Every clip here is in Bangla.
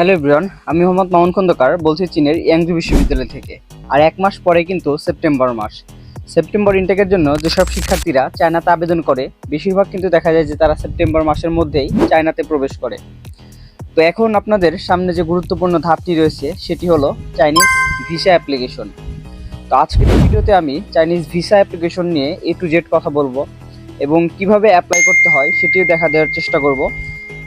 হ্যালো এভরিওয়ান, আমি মোহাম্মদ মামুন খন্দকার, বলছি চীনের ইয়াংজু বিশ্ববিদ্যালয় থেকে। আর এক মাস পরে কিন্তু সেপ্টেম্বর মাস। সেপ্টেম্বর ইনটেকের জন্য যেসব শিক্ষার্থীরা চায়নাতে আবেদন করে, বেশিরভাগ কিন্তু দেখা যায় যে তারা সেপ্টেম্বর মাসের মধ্যেই চায়নাতে প্রবেশ করে। তো এখন আপনাদের সামনে যে গুরুত্বপূর্ণ ধাপটি রয়েছে, সেটি হলো চাইনিজ ভিসা অ্যাপ্লিকেশন। তো আজকের ভিডিওতে আমি চাইনিজ ভিসা অ্যাপ্লিকেশন নিয়ে এ টু জেড কথা বলব এবং কীভাবে অ্যাপ্লাই করতে হয় সেটিও দেখা দেওয়ার চেষ্টা করব।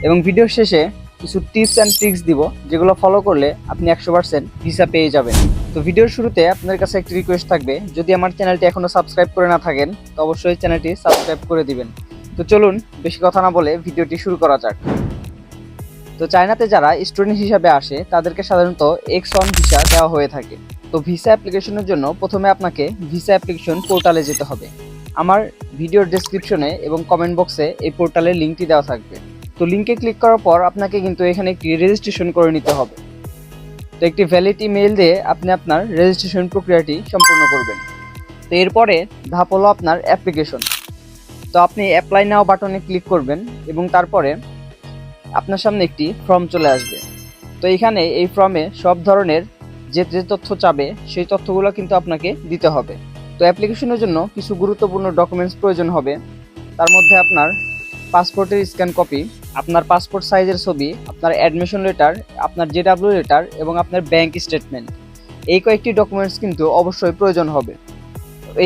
এবং ভিডিওর শেষে কিছু টিপস অ্যান্ড ট্রিক্স দিব, যেগুলো ফলো করলে আপনি একশো পার্সেন্ট ভিসা পেয়ে যাবেন। তো ভিডিওর শুরুতে আপনার কাছে একটি রিকোয়েস্ট থাকবে, যদি আমার চ্যানেলটি এখনও সাবস্ক্রাইব করে না থাকেন, তো অবশ্যই চ্যানেলটি সাবস্ক্রাইব করে দিবেন। তো চলুন, বেশি কথা না বলে ভিডিওটি শুরু করা যাক। তো চায়নাতে যারা স্টুডেন্ট হিসাবে আসে, তাদেরকে সাধারণত এক্স অন ভিসা দেওয়া হয়ে থাকে। তো ভিসা অ্যাপ্লিকেশনের জন্য প্রথমে আপনাকে ভিসা অ্যাপ্লিকেশন পোর্টালে যেতে হবে। আমার ভিডিওর ডেসক্রিপশনে এবং কমেন্ট বক্সে এই পোর্টালের লিঙ্কটি দেওয়া থাকবে। তো লিঙ্কে ক্লিক করার পর আপনাকে কিন্তু এখানে একটি রেজিস্ট্রেশন করে নিতে হবে। তো একটি ভ্যালিড ইমেইল দিয়ে আপনি আপনার রেজিস্ট্রেশন প্রক্রিয়াটি সম্পূর্ণ করবেন। তো এরপরে ধাপ হলো আপনার অ্যাপ্লিকেশন তো আপনি অ্যাপ্লাই নাও বাটনে ক্লিক করবেন এবং তারপরে আপনার সামনে একটি ফর্ম চলে আসবে। তো এখানে এই ফর্মে সব ধরনের যে যে তথ্য চাবে, সেই তথ্যগুলো কিন্তু আপনাকে দিতে হবে। তো অ্যাপ্লিকেশনের জন্য কিছু গুরুত্বপূর্ণ ডকুমেন্টস প্রয়োজন হবে। তার মধ্যে আপনার পাসপোর্টের স্ক্যান কপি আপনার পাসপোর্ট সাইজের ছবি, আপনার অ্যাডমিশন লেটার আপনার জেডাব্লিউ লেটার এবং আপনার ব্যাংক স্টেটমেন্ট এই কয়েকটি ডকুমেন্টস কিন্তু অবশ্যই প্রয়োজন হবে।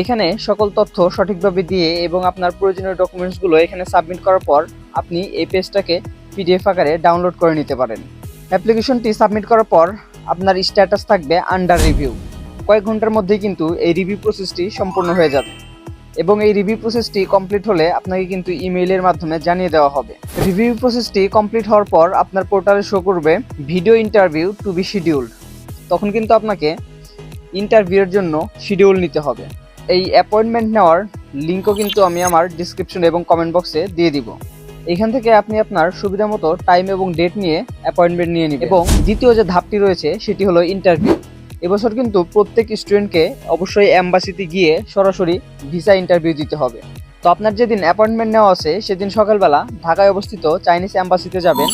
এখানে সকল তথ্য সঠিকভাবে দিয়ে এবং আপনার প্রয়োজনীয় ডকুমেন্টসগুলো এখানে সাবমিট করার পর আপনি এই পেজটাকে পিডিএফ আকারে ডাউনলোড করে নিতে পারেন। অ্যাপ্লিকেশনটি সাবমিট করার পর আপনার স্ট্যাটাস থাকবে আন্ডার রিভিউ কয়েক ঘণ্টার মধ্যেই কিন্তু এই রিভিউ প্রসেসটি সম্পূর্ণ হয়ে যাবে। এবং এই রিভিউ প্রসেসটি কমপ্লিট হলে আপনাকে কিন্তু ইমেইলের মাধ্যমে জানিয়ে দেওয়া হবে। রিভিউ প্রসেসটি কমপ্লিট হওয়ার পর আপনার পোর্টালে শো করবে video interview to be scheduled তখন কিন্তু আপনাকে ইন্টারভিউয়ের জন্য শিডিউল নিতে হবে। এই অ্যাপয়েন্টমেন্ট নেওয়ার লিঙ্কও কিন্তু আমি আমার ডিসক্রিপশন এবং কমেন্ট বক্সে দিয়ে দিব। এখান থেকে আপনি আপনার সুবিধা মতো টাইম এবং ডেট নিয়ে অ্যাপয়েন্টমেন্ট নিয়ে নেবেন। এবং দ্বিতীয় যে ধাপটি রয়েছে, সেটি হলো ইন্টারভিউ এবছর কিন্তু প্রত্যেক স্টুডেন্টকে অবশ্যই অ্যাম্বাসিতে গিয়ে সরাসরি ভিসা ইন্টারভিউ দিতে হবে। তো আপনার যেদিন অ্যাপয়েন্টমেন্ট নেওয়া আছে, সেদিন সকালবেলা ঢাকায় অবস্থিত চাইনিজ অ্যাম্বাসিতে যাবেন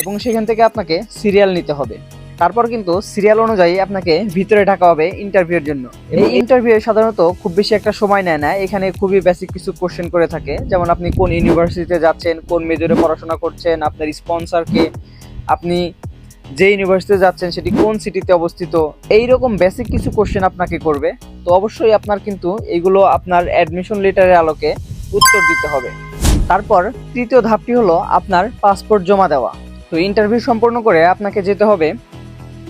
এবং সেখান থেকে আপনাকে সিরিয়াল নিতে হবে। তারপর কিন্তু সিরিয়াল অনুযায়ী আপনাকে ভিতরে ঢাকা হবে ইন্টারভিউর জন্য। এই ইন্টারভিউ সাধারণত খুব বেশি একটা সময় নেয় না। এখানে খুবই বেসিক কিছু কোশ্চেন করে থাকে। যেমন আপনি কোন ইউনিভার্সিটিতে যাচ্ছেন, কোন মেজরে পড়াশোনা করছেন, আপনার স্পন্সরকে আপনি যে ইউনিভার্সিটিতে যাচ্ছেন, সেটি কোন সিটিতে অবস্থিত এই রকম বেসিক কিছু কোশ্চেন আপনাকে করবে। তো অবশ্যই আপনার কিন্তু এগুলো আপনার অ্যাডমিশন লেটারের আলোকে উত্তর দিতে হবে। তারপর তৃতীয় ধাপটি হলো আপনার পাসপোর্ট জমা দেওয়া। তো ইন্টারভিউ সম্পন্ন করে আপনাকে যেতে হবে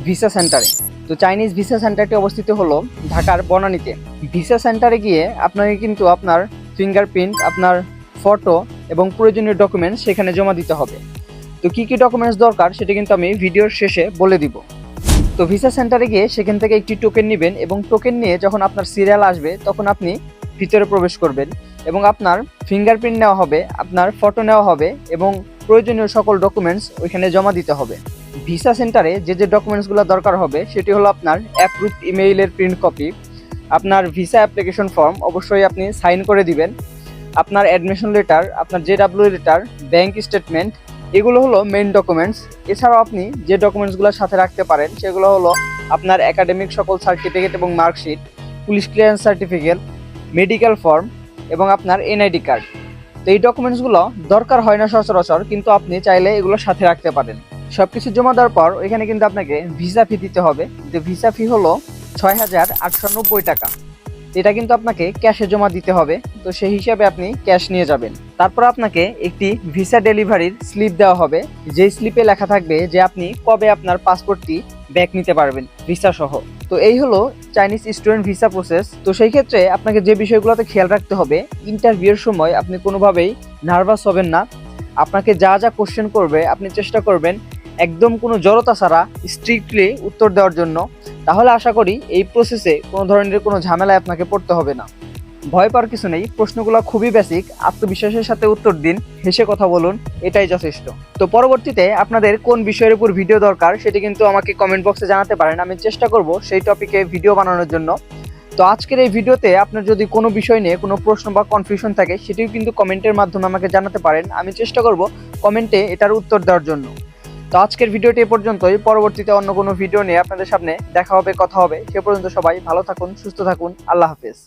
ভিসা সেন্টারে তো চাইনিজ ভিসা সেন্টারটি অবস্থিত হলো ঢাকার বনানীতে। ভিসা সেন্টারে গিয়ে আপনাকে কিন্তু আপনার ফিঙ্গারপ্রিন্ট আপনার ফটো এবং প্রয়োজনীয় ডকুমেন্ট সেখানে জমা দিতে হবে। তো কী কী ডকুমেন্টস দরকার সেটা কিন্তু আমি ভিডিওর শেষে বলে দিব। তো ভিসা সেন্টারে গিয়ে সেখান থেকে একটি টোকেন নেবেন এবং টোকেন নিয়ে যখন আপনার সিরিয়াল আসবে, তখন আপনি ভিতরে প্রবেশ করবেন এবং আপনার ফিঙ্গারপ্রিন্ট নেওয়া হবে, আপনার ফটো নেওয়া হবে এবং প্রয়োজনীয় সকল ডকুমেন্টস ওইখানে জমা দিতে হবে। ভিসা সেন্টারে যে যে ডকুমেন্টসগুলো দরকার হবে, সেটি হলো আপনার অ্যাপ্রুভ ইমেইলের প্রিন্ট কপি আপনার ভিসা অ্যাপ্লিকেশন ফর্ম অবশ্যই আপনি সাইন করে দিবেন, আপনার অ্যাডমিশন লেটার আপনার জেডাব্লিউ লেটার ব্যাংক স্টেটমেন্ট এগুলো হলো মেইন ডকুমেন্টস এছাড়াও আপনি যে ডকুমেন্টসগুলো সাথে রাখতে পারেন, সেগুলো হলো আপনার একাডেমিক সকল সার্টিফিকেট এবং marksheet police clearance certificate medical form এবং আপনার এনআইডি কার্ড তো এই ডকুমেন্টসগুলো দরকার হয় না সচরাচর, কিন্তু আপনি চাইলে এগুলো সাথে রাখতে পারেন। সব কিছু জমা দেওয়ার পর ওইখানে কিন্তু আপনাকে ভিসা ফি দিতে হবে। যে ভিসা ফি হলো ছয় হাজার আটশো নব্বই টাকা। এটা কিন্তু আপনাকে ক্যাশে জমা দিতে হবে। তো সেই হিসাবে আপনি ক্যাশ নিয়ে যাবেন। তারপর আপনাকে একটি ভিসা ডেলিভারির স্লিপ দেওয়া হবে। যেই স্লিপে লেখা থাকবে যে আপনি কবে আপনার পাসপোর্টটি ব্যাক নিতে পারবেন ভিসা সহ। তো এই হলো চাইনিজ স্টুডেন্ট ভিসা প্রসেস। তো সেই ক্ষেত্রে আপনাকে যে বিষয়গুলোতে খেয়াল রাখতে হবে ইন্টারভিউর সময় আপনি কোনোভাবেই নার্ভাস হবেন না। আপনাকে যা যা কোশ্চেন করবে, আপনি চেষ্টা করবেন একদম কোনো জড়তা ছাড়া স্ট্রিক্টলি উত্তর দেওয়ার জন্য। তাহলে আশা করি এই প্রসেসে কোনো ধরনের কোনো ঝামেলায় আপনাকে পড়তে হবে না। ভয় পাওয়ার কিছু নেই, প্রশ্নগুলো খুবই বেসিক আত্মবিশ্বাসের সাথে উত্তর দিন, হেসে কথা বলুন, এটাই যথেষ্ট। তো পরবর্তীতে আপনাদের কোন বিষয়ের উপর ভিডিও দরকার সেটি কিন্তু আমাকে কমেন্ট বক্সে জানাতে পারেন, আমি চেষ্টা করব সেই টপিকে ভিডিও বানানোর জন্য। তো আজকের এই ভিডিওতে আপনার যদি কোনো বিষয় নিয়ে কোনো প্রশ্ন বা কনফিউশন থাকে, সেটিও কিন্তু কমেন্টের মাধ্যমে আমাকে জানাতে পারেন, আমি চেষ্টা করব কমেন্টে এটার উত্তর দেওয়ার জন্য। তো আজকের ভিডিওটি এ পর্যন্তই। পরবর্তীতে অন্য কোনো ভিডিও নিয়ে আপনাদের সামনে দেখা হবে, কথা হবে। সে পর্যন্ত সবাই ভালো থাকুন, সুস্থ থাকুন। আল্লাহ হাফেজ।